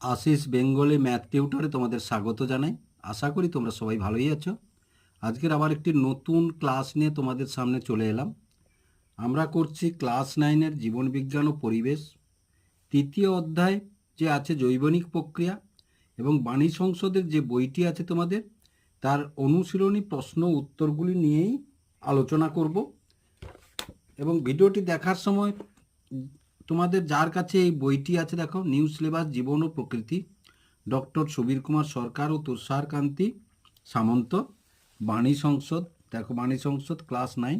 Ashis Bengali math টিউটরে তোমাদের স্বাগত জানাই। আশা করি তোমরা সবাই ভালোই আছো। আজকের আবার একটি নতুন ক্লাস নিয়ে তোমাদের সামনে চলে এলাম। আমরা করছি ক্লাস নাইনের জীবনবিজ্ঞান ও পরিবেশ। তৃতীয় অধ্যায় যে আছে জৈবনিক প্রক্রিয়া এবং বাণী সংসদের যে বইটি আছে তোমাদের, তার অনুশীলনী প্রশ্ন উত্তরগুলি নিয়েই আলোচনা করব। এবং ভিডিওটি দেখার সময় তোমাদের যার কাছে এই বইটি আছে দেখো নিউ সিলেবাস জীবন ও প্রকৃতি ডক্টর সুবীর কুমার সরকার ও তুষার কান্তি সামন্ত বাণী সংসদ দেখো বাণী সংসদ ক্লাস নাইন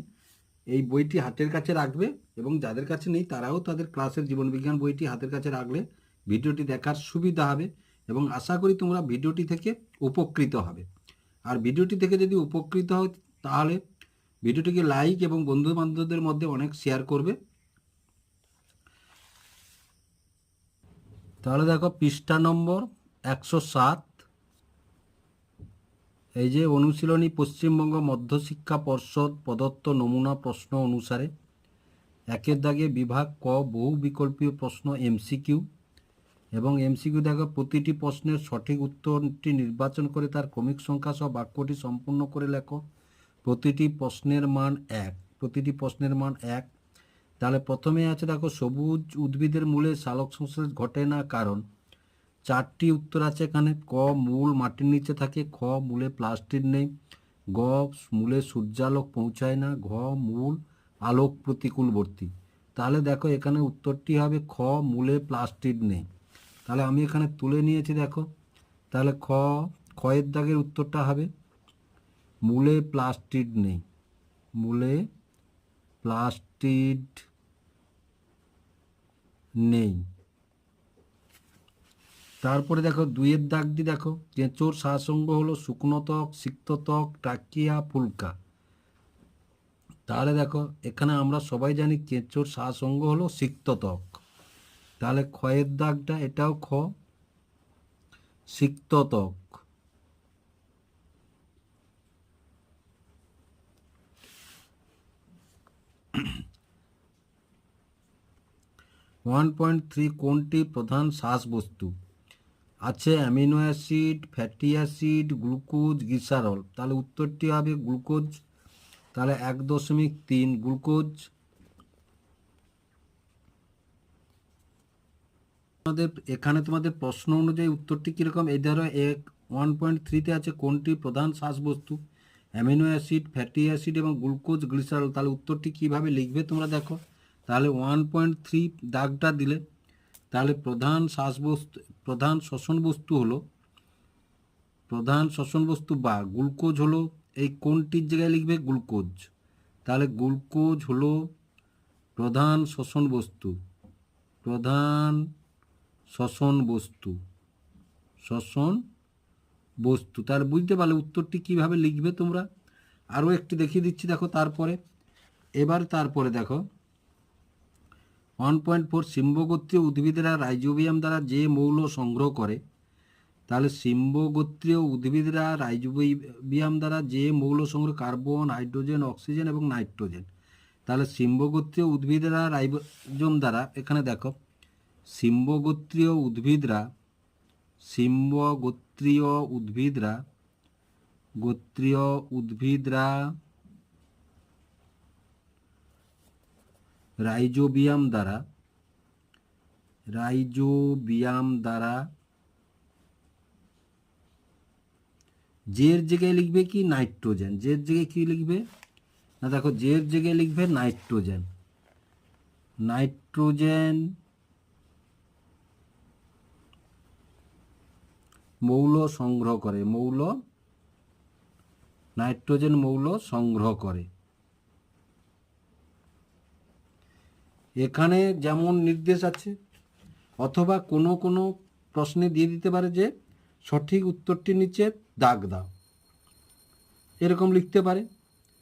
এই বইটি হাতের কাছে রাখবে এবং যাদের কাছে নেই তারাও তাদের ক্লাসের জীবনবিজ্ঞান বইটি হাতের কাছে রাখলে ভিডিওটি দেখার সুবিধা হবে এবং আশা করি তোমরা ভিডিওটি থেকে উপকৃত হবে। আর ভিডিওটি থেকে যদি উপকৃত হয় তাহলে ভিডিওটিকে লাইক এবং বন্ধু বান্ধবদের মধ্যে অনেক শেয়ার করবে। তাহলে দেখো পৃষ্ঠা নম্বর একশো সাত। এই যে অনুশীলনী পশ্চিমবঙ্গ মধ্যশিক্ষা পর্ষদ প্রদত্ত নমুনা প্রশ্ন অনুসারে একের দাগে বিভাগ ক বহু বিকল্পীয় প্রশ্ন এমসিকিউ এবং এমসিকিউ দেখো প্রতিটি প্রশ্নের সঠিক উত্তরটি নির্বাচন করে তার ক্রমিক সংখ্যা সহ বাক্যটি সম্পূর্ণ করে লেখো। প্রতিটি প্রশ্নের মান এক, প্রতিটি প্রশ্নের মান এক তাহলে প্রথমে আছে দেখো সবুজ উদ্ভিদের মূলে সালোক সংশ্লেষ ঘটে না, কারণ চারটি উত্তর আছে এখানে। ক মূল মাটির নিচে থাকে, খ মূলে প্লাস্টিক নেই, গ মূলে সূর্যালোক পৌঁছায় না, ঘ মূল আলোক প্রতিকূলবর্তী। তাহলে দেখো এখানে উত্তরটি হবে খ মূলে প্লাস্টিক নেই। তাহলে আমি এখানে তুলে নিয়েছি দেখো। তাহলে খ খয়ের দাগের উত্তরটা হবে মূলে প্লাস্টিক নেই, মূলে প্লাস্টিড নেই। তারপরে দেখো, দুইয়ের দাগ দিয়ে দেখো কেঁচোর সাসঙ্গ হলো শুকনো ত্বক, সিক্ত ত্বক, টাকিয়া, ফুলকা। তাহলে দেখো, এখানে আমরা সবাই জানি কেঁচোর সাসঙ্গ হলো সিক্ত ত্বক। তাহলে ক্ষয়ের দাগটা এটাও খ, সিক্ত ত্বক। ওয়ান পয়েন্ট থ্রি কোনটি প্রধান শ্বাসবস্তু? আছে amino acid, fatty acid, glucose, glycerol. তাহলে উত্তরটি হবে গ্লুকোজ। তাহলে এক দশমিক তিন গ্লুকোজ। তোমাদের, এখানে তোমাদের প্রশ্ন অনুযায়ী উত্তরটি কীরকম? এই ধরো এক ওয়ান পয়েন্ট থ্রিতে আছে কোনটি প্রধান শ্বাসবস্তু? অ্যামিনো অ্যাসিড, ফ্যাটি অ্যাসিড এবং গ্লুকোজ, গ্লিসারল। তাহলে উত্তরটি কীভাবে লিখবে তোমরা দেখো। তাহলে ওয়ান পয়েন্ট থ্রি দাগটা দিলে, তাহলে প্রধান শ্বাসবস্তু, প্রধান শ্বসন বস্তু হলো, প্রধান শ্বসন বস্তু বা গ্লুকোজ হলো, এই কোনটির জায়গায় লিখবে? গ্লুকোজ। তাহলে গ্লুকোজ হলো প্রধান শ্বসন বস্তু, প্রধান শ্বসন বস্তু শ্বসন বস্তু। তার বুঝতে পারলে উত্তরটি কীভাবে লিখবে তোমরা? আরও একটি দেখিয়ে দিচ্ছি, দেখো তারপরে। এবার তারপরে দেখো ওয়ান পয়েন্ট ফোর সিম্বগোত্রীয় উদ্ভিদেরা রাইজোবিয়াম দ্বারা যে মৌল সংগ্রহ করে, তাহলে সিম্বগোত্রীয় উদ্ভিদরা রাইজোবিয়াম দ্বারা যে মৌল সংগ্রহ, কার্বন, হাইড্রোজেন, অক্সিজেন এবং নাইট্রোজেন। তাহলে সিম্বগোত্রীয় উদ্ভিদরা রাইজোম দ্বারা, এখানে দেখো, সিম্বগোত্রীয় উদ্ভিদরা সিম্বগোত্রীয় উদ্ভিদরা, গোত্রীয় উদ্ভিদরা রাইজোবিয়াম দ্বারা রাইজোবিয়াম দ্বারা, জের জায়গায় লিখবে কি? নাইট্রোজেন। জের জায়গায় কি লিখবে? না, দেখো, জের জায়গায় লিখবে নাইট্রোজেন। নাইট্রোজেন মৌল সংগ্রহ করে, মৌল, নাইট্রোজেন মৌল সংগ্রহ করে। এখানে যেমন নির্দেশ আছে, অথবা কোনো কোনো প্রশ্নে দিয়ে দিতে পারে যে, সঠিক উত্তরটির নিচে দাগ দাও। এরকম লিখতে পারে,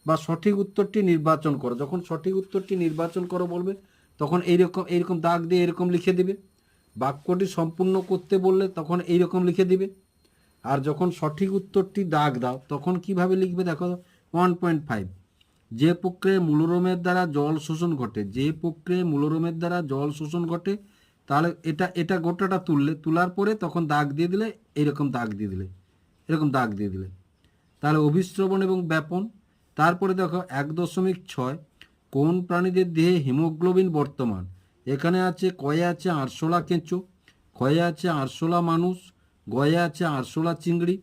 বা সঠিক উত্তরটি নির্বাচন করো। যখন সঠিক উত্তরটি নির্বাচন করো বলবে, তখন এইরকম এইরকম দাগ দিয়ে এরকম লিখে দেবে। বাক্যটি সম্পূর্ণ করতে বললে তখন এইরকম লিখে দিবে। আর যখন সঠিক উত্তরটি দাগ দাও, তখন কীভাবে লিখবে দেখো ওয়ান পয়েন্ট ফাইভ যে প্রক্রিয়ায় মূলরোমের দ্বারা জল শোষণ ঘটে, যে প্রক্রিয়ায় মূলরোমের দ্বারা জল শোষণ ঘটে, তাহলে এটা এটা গোটাটা তুললে, তোলার পরে তখন দাগ দিয়ে দিলে এরকম দাগ দিয়ে দিলে, এরকম দাগ দিয়ে দিলে। তাহলে অভিশ্রবণ এবং ব্যাপন। তারপরে দেখো এক দশমিক ছয়, কোন প্রাণীদের দেহে হিমোগ্লোবিন বর্তমান? এখানে আছে কয়ে আছে আরশোলা কেঁচো ক্ষয়ে আছে আরশোলা মানুষ, গয়ে আছে আরশোলা চিংড়ি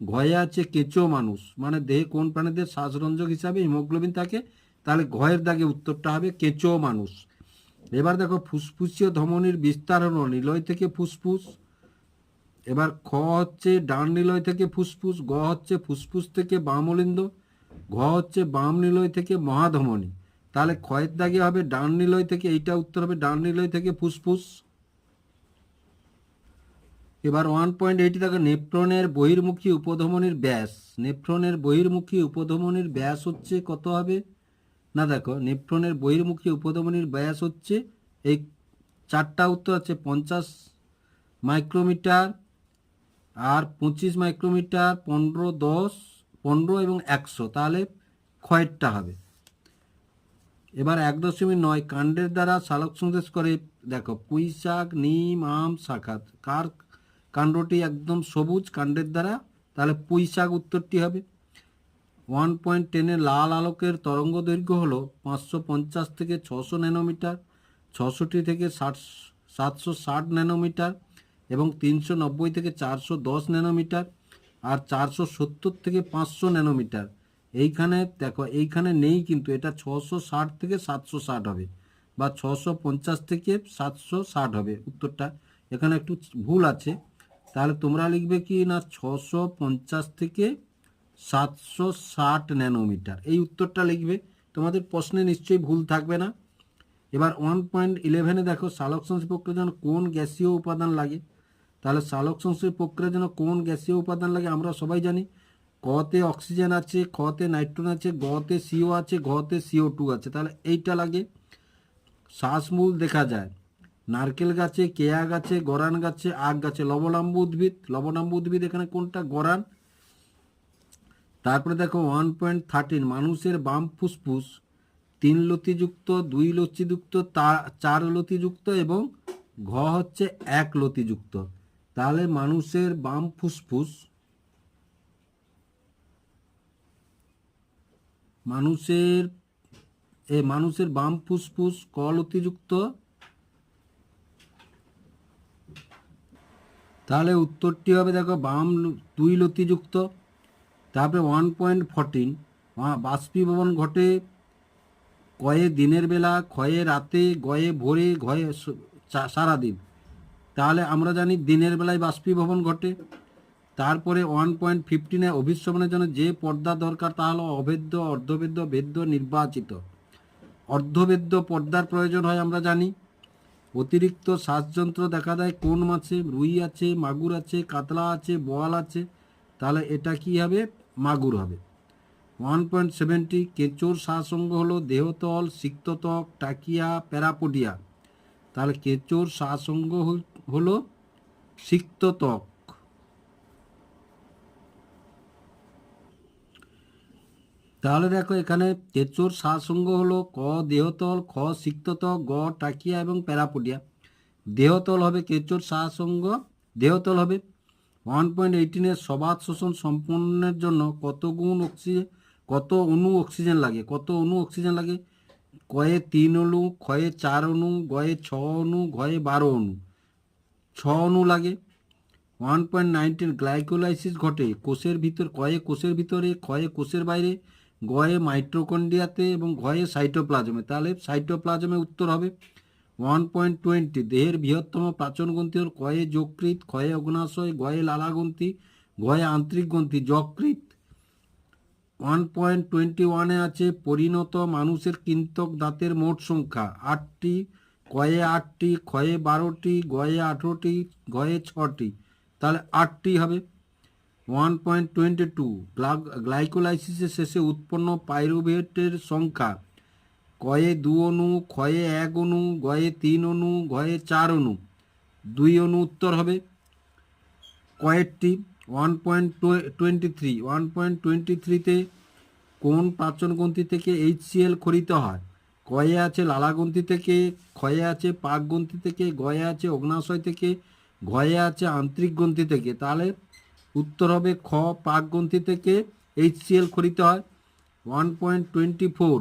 ঘয়ে আছে কেঁচো মানুষ। মানে দেহে কোন প্রাণীদের শ্বাসরঞ্জক হিসাবে হিমোগ্লোবিন থাকে, তাহলে ঘয়ের দাগে উত্তরটা হবে কেঁচো মানুষ। এবার দেখো ফুসফুসীয় ধমনির বিস্তার হলো নিলয় থেকে ফুসফুস। এবার খ হচ্ছে ডান নিলয় থেকে ফুসফুস, গ হচ্ছে ফুসফুস থেকে বামলিন্দ ঘ হচ্ছে বাম নিলয় থেকে মহাধমনী। তাহলে ক্ষয়ের দাগে হবে ডান নিলয় থেকে, এইটা উত্তর হবে ডান নিলয় থেকে ফুসফুস। এবার ওয়ান পয়েন্ট এইটি দেখো নেফ্রনের বহির্মুখী উপধমনির ব্যাস। নেফ্রনের বহির্মুখী উপধমনির ব্যাস হচ্ছে কত হবে? না দেখো নেফ্রনের বহির্মুখী উপধমনির ব্যাস হচ্ছে এই চারটা উত্তর আছে, পঞ্চাশ মাইক্রোমিটার আর পঁচিশ মাইক্রোমিটার, পনেরো, দশ, পনেরো এবং একশো। তাহলে ক্ষয়েরটা হবে। এবার এক দশমিক নয়, কাণ্ডের দ্বারা সালোক সংদেশ করে, দেখো পুঁই শাক নিম, আম শাখাত কার কাণ্ডটি একদম সবুজ কাণ্ডের দ্বারা, তাহলে পুঁই শাক উত্তরটি হবে। ওয়ান পয়েন্ট টেনে লাল আলোকের তরঙ্গ দৈর্ঘ্য হলো পাঁচশো পঞ্চাশ থেকে ছশো ন্যানোমিটার ছশোটি থেকে ষাট, সাতশো ষাট ন্যানোমিটার এবং তিনশো নব্বই থেকে চারশো দশ ন্যানোমিটার আর চারশো সত্তর থেকে পাঁচশো ন্যানোমিটার। এইখানে দেখো, এইখানে নেই কিন্তু, এটা ছশো ষাট থেকে সাতশো ষাট হবে বা ছশো পঞ্চাশ থেকে সাতশো ষাট হবে উত্তরটা। এখানে একটু ভুল আছে। তাহলে তোমরা লিখবে কি? না, ছশো পঞ্চাশ থেকে সাতশো ষাট ন্যানোমিটার। এই উত্তরটা লিখবে। তোমাদের প্রশ্নে নিশ্চয়ই ভুল থাকবে না। এবার ওয়ান পয়েন্ট ইলেভেনে দেখো সালোক প্রক্রিয়ার জন্য কোন গ্যাসীয় উপাদান লাগে? তাহলে সালোক সংশ্লেষ প্রক্রিয়ার জন্য কোন গ্যাসীয় উপাদান লাগে আমরা সবাই জানি। কতে অক্সিজেন আছে, খতে নাইট্রোজেন আছে, গতে সিও আছে, ঘতে সিও টু আছে। তাহলে এইটা লাগে। শ্বাসমূল দেখা যায়। নারকেল গাছে, কেয়া গাছে, গরান গাছে, আখ গাছে। লবণাম্বু উদ্ভিদ লবণাম্বু উদ্ভিদ এখানে কোনটা? গরান। তারপরে দেখো ওয়ান পয়েন্ট থার্টিন মানুষের বাম ফুসফুস, তিন লতিযুক্ত, দুই লতিযুক্ত চার লতিযুক্ত এবং ঘ হচ্ছে এক লতিযুক্ত। তাহলে মানুষের বাম ফুসফুস, মানুষের, এ, মানুষের বাম ফুসফুস ক লতিযুক্ত তাহলে উত্তরটি হবে দেখো বাম দুই লতিযুক্ত, তারপরে ওয়ান পয়েন্ট ফোরটিন বাষ্পীভবন ঘটে কয়ে দিনের বেলা, ক্ষয়ে রাতে, গয়ে ভোরে, ঘয়ে সারাদিন। তাহলে আমরা জানি দিনের বেলায় বাষ্পীভবন ঘটে, তারপরে ওয়ান পয়েন্ট ফিফটিনে অভিশ্রবণের জন্য যে পর্দা দরকার তা হলো অভেদ্য, অর্ধবেদ্য, বেদ্য, নির্বাচিত। অর্ধবেদ্য পর্দার প্রয়োজন হয় আমরা জানি। অতিরিক্ত শ্বাসযন্ত্র দেখা দেয়, কোন মাছে, রুই আছে, মাগুর আছে, কাতলা আছে, বোয়াল আছে, তাহলে এটা কি হবে? মাগুর হবে। ওয়ান পয়েন্ট সেভেনটি, কেঁচোর শ্বাসঙ্গ হলো দেহতল সিক্ততক টাকিয়া, প্যারাপোডিয়া। তাহলে কেঁচোর শ্বাসঙ্গ হল- হলো তাহলে দেখো এখানে কেঁচোর শ্বাসঙ্গ হলো ক দেহতল, খ সিক্তত্বক গ টাকিয়া এবং প্যারাপোডিয়া। দেহতল হবে কেঁচোর শ্বাসঙ্গ দেহতল হবে ওয়ান পয়েন্ট এইটিনের সবাদ শোষণ সম্পন্নের জন্য কত গুণ অক্সিজেন কত অণু অক্সিজেন লাগে, কত অণু অক্সিজেন লাগে? কয়ে তিন অণু ক্ষয়ে চার অণু গয়ে ছ অণু ঘয়ে বারো অণু ছ অণু লাগে। ওয়ান পয়েন্ট নাইনটিন গ্লাইকোলাইসিস ঘটে কোষের ভিতর, কয়ে কোষের ভিতরে, ক্ষয়ে কোষের বাইরে। গয়ে মাইট্রোকন্ডিয়াতে এবং ঘয়ে সাইটোপ্লাজমে। তাহলে সাইটোপ্লাজমে উত্তর হবে ওয়ান পয়েন্ট টোয়েন্টি দেহের বৃহত্তম প্রাচন গ্রন্থি হল কয়ে যকৃত ক্ষয়ে অগ্নাশয় গয়ে লালাগ্রন্থি গয়ে আন্তরিক গ্রন্থি যকৃত ওয়ান পয়েন্ট টোয়েন্টি ওয়ানে আছে পরিণত মানুষের কিন্তক দাঁতের মোট সংখ্যা, আটটি কয়ে আটটি ক্ষয়ে বারোটি গয়ে আঠেরোটি গয়ে ছটি। তাহলে আটটি হবে। ওয়ান পয়েন্ট টোয়েন্টি টু গ্লাইকোলাইসিসের শেষে উৎপন্ন পাইরুভেটের সংখ্যা। কয়ে দু অণু, ক্ষয়ে এক অণু, গয়ে তিন অণু, গয়ে চার অণু। দুই অণু উত্তর হবে। কয়েকটি one point twenty three one point twenty থ্রিতে কোন প্রাচন গ্রন্থি থেকে এইচসিএল খরিত হয়? কয়ে আছে লালাগ্রন্থি থেকে, ক্ষয়ে আছে পাক গ্রন্থি থেকে, গয়ে আছে অগ্নাশয় থেকে, ঘয়ে আছে আন্তরিক গ্রন্থি থেকে। তাহলে উত্তর হবে খ পাক গ্রন্থি থেকে এইচসিএল খরিতে হয়। ওয়ান পয়েন্ট টোয়েন্টি ফোর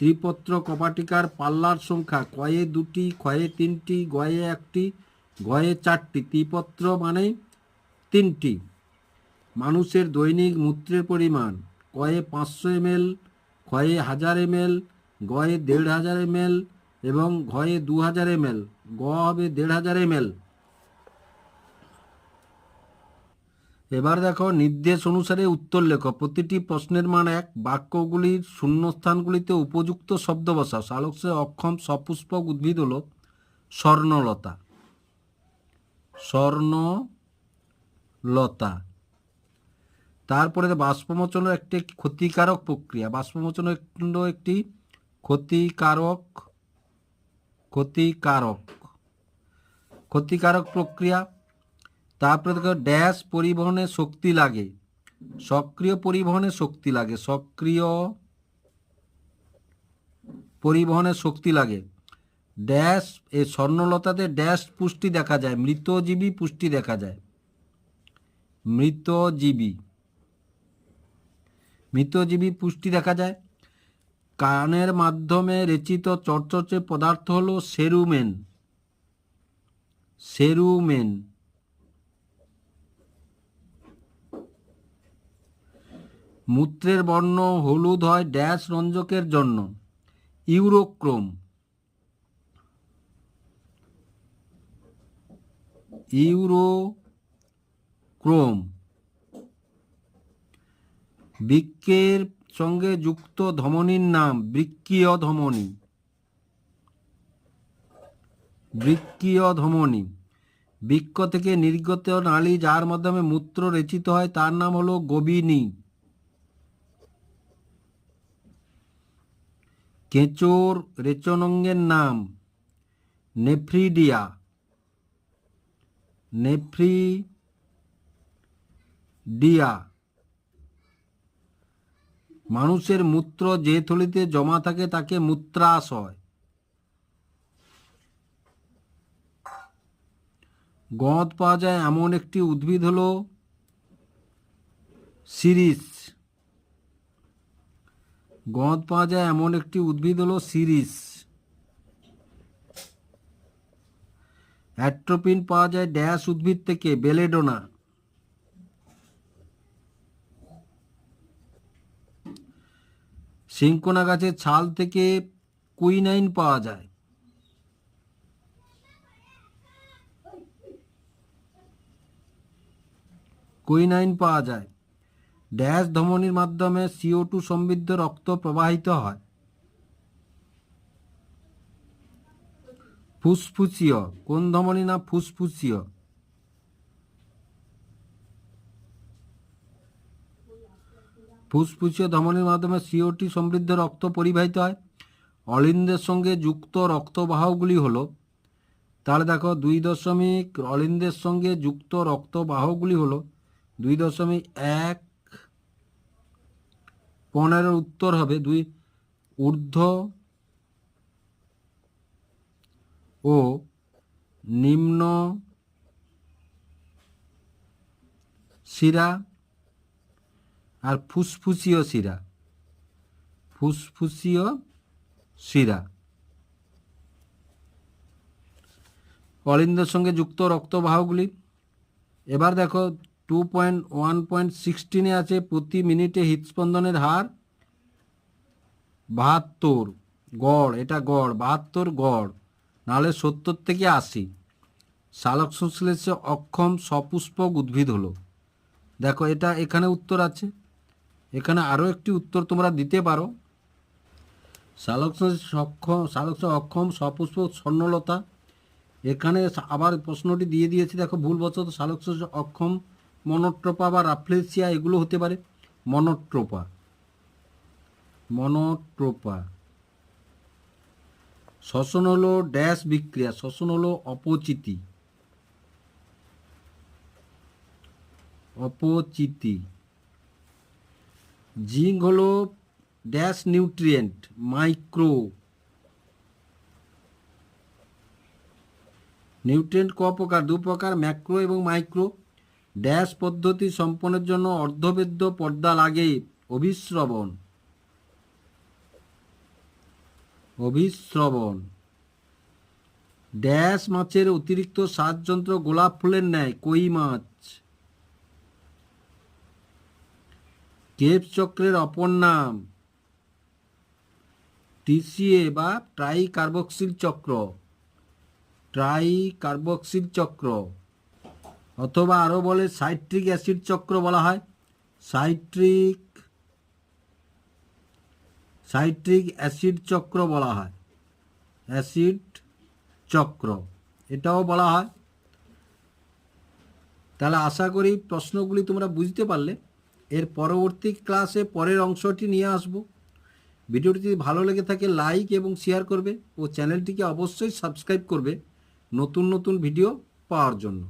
ত্রিপত্র কপাটিকার পাল্লার সংখ্যা, কয়ে দুটি, ক্ষয়ে তিনটি, গয়ে একটি, গয়ে চারটি, ত্রিপত্র মানে তিনটি। মানুষের দৈনিক মূত্রের পরিমাণ, কয়ে পাঁচশো এমএল, ক্ষয়ে হাজার এমএল, গয়ে দেড় হাজার এমএল এবং ঘয়ে দু হাজার এমএল, গ হবে দেড় হাজার এমএল। এবার দেখো নির্দেশ অনুসারে উত্তর লেখো। প্রতিটি প্রশ্নের মান এক। বাক্যগুলির শূন্যস্থানগুলিতে উপযুক্ত শব্দ বসাও সালকসে অক্ষম, সপুষ্পক উদ্ভিদ হলো স্বর্ণলতা। স্বর্ণলতা। তারপরে বাষ্পমোচন একটি ক্ষতিকারক প্রক্রিয়া। বাষ্পমোচন একটি ক্ষতিকারক ক্ষতিকারক। ক্ষতিকারক প্রক্রিয়া। তারপরে দেখো ড্যাশ পরিবহনে শক্তি লাগে, সক্রিয় পরিবহনে শক্তি লাগে, সক্রিয় পরিবহনে শক্তি লাগে। ড্যাশ, এই স্বর্ণলতাতে ড্যাশ পুষ্টি দেখা যায়, মৃতজীবী পুষ্টি দেখা যায়। মৃতজীবী। মৃতজীবী পুষ্টি দেখা যায়। কানের মাধ্যমে রেচিত চটচটে পদার্থ হলো সেরুমেন। সেরুমেন। মূত্রের বর্ণ হলুদ হয় ড্যাশ রঞ্জকের জন্য। ইউরোক্রোম। ইউরোক্রোম। বৃক্কের সঙ্গে যুক্ত ধমনীর নাম, বৃক্কীয় ধমনী। বৃক্কীয় ধমনী। বৃক্ক থেকে নির্গত নালী যার মাধ্যমে মূত্র রেচিত হয়, তার নাম হলো গোবিনী। কেঁচোর রেচনঙ্গের নাম। নেফ্রিডিয়া। নেফ্রিডিয়া। মানুষের মূত্র যে থলিতে জমা থাকে তাকে মূত্রাশয়। গঁদ পাওয়া যায় এমন একটি উদ্ভিদ হলো সিরিস। গঁদ পাওয়া যায় এমন একটি উদ্ভিদ হলো সিরিস। অ্যাট্রোপিন পাওয়া যায় ড্যাশ উদ্ভিদ থেকে, বেলেডোনা। সিংকোনা গাছের ছাল থেকে কুইনাইন পাওয়া যায়। কুইনাইন পাওয়া যায়। ড্যাশ ধমনির মাধ্যমে সিও টু সমৃদ্ধ রক্ত প্রবাহিত হয়। ফুসফুসীয়, কোন ধমনী না ফুসফুসীয়? ফুসফুসীয় ধমনীর মাধ্যমে সিওটি সমৃদ্ধ রক্ত পরিবাহিত হয়। অলিন্দের সঙ্গে যুক্ত রক্তবাহগুলি হলো, তাহলে দেখো দুই দশমিক, অলিন্দের সঙ্গে যুক্ত রক্তবাহগুলি হলো দুই দশমিক এক পনেরোর উত্তর হবে, দুই ঊর্ধ্ব ও নিম্ন শিরা আর ফুসফুসীয় শিরা। ফুসফুসীয় শিরা। অলিন্দের সঙ্গে যুক্ত রক্তবাহগুলি এবার দেখো টু পয়েন্ট ওয়ান পয়েন্ট সিক্সটিনে আছে প্রতি মিনিটে হৃদস্পন্দনের হার বাহাত্তর। গড়, এটা গড়, বাহাত্তর গড়, নাহলে সত্তর থেকে আশি। সালোক সংশ্লেষে অক্ষম সপুষ্পক উদ্ভিদ হলো। দেখো, এটা এখানে উত্তর আছে। এখানে আরও একটি উত্তর তোমরা দিতে পারো। সালোক সক্ষম, সালোক অক্ষম সপুষ্পক স্বর্ণলতা। এখানে আবার প্রশ্নটি দিয়ে দিয়েছি, দেখো, ভুলবশত সালোক অক্ষম মনোট্রোপা বা রাফ্লেসিয়া এগুলো হতে পারে। মনোট্রোপা। মনোট্রোপা। শ্বসন হলো ড্যাশ বিক্রিয়া, শ্বসন হলো অপচিতি। অপচিতি। জিঙ্ক হলো ড্যাশ নিউট্রিয়েন্ট, মাইক্রো। নিউট্রিয়েন্ট ক প্রকার? দু প্রকার, ম্যাক্রো এবং মাইক্রো। ড্যাশ পদ্ধতি সম্পন্নের জন্য অর্ধবেদ্য পর্দা লাগে। অভিশ্রবণ। অভিশ্রবণ। ড্যাশ মাছের অতিরিক্ত সাজযন্ত্র গোলাপ ফুলের ন্যায়, কই মাছ? কেপ চক্রের অপর নাম। টিসিএ বা ট্রাই কার্বক্সিল চক্র। ট্রাই কার্বক্সিল চক্র। অথবা আরও বলে সাইট্রিক অ্যাসিড চক্র বলা হয়। সাইট্রিক সাইট্রিক অ্যাসিড চক্র বলা হয়। অ্যাসিড চক্র, এটাও বলা হয়। তাহলে আশা করি প্রশ্নগুলি তোমরা বুঝতে পারলে। এর পরবর্তী ক্লাসে পরের অংশটি নিয়ে আসব। ভিডিওটি যদি ভালো লেগে থাকে, লাইক এবং শেয়ার করবে ও চ্যানেলটিকে অবশ্যই সাবস্ক্রাইব করবে নতুন নতুন ভিডিও পাওয়ার জন্য।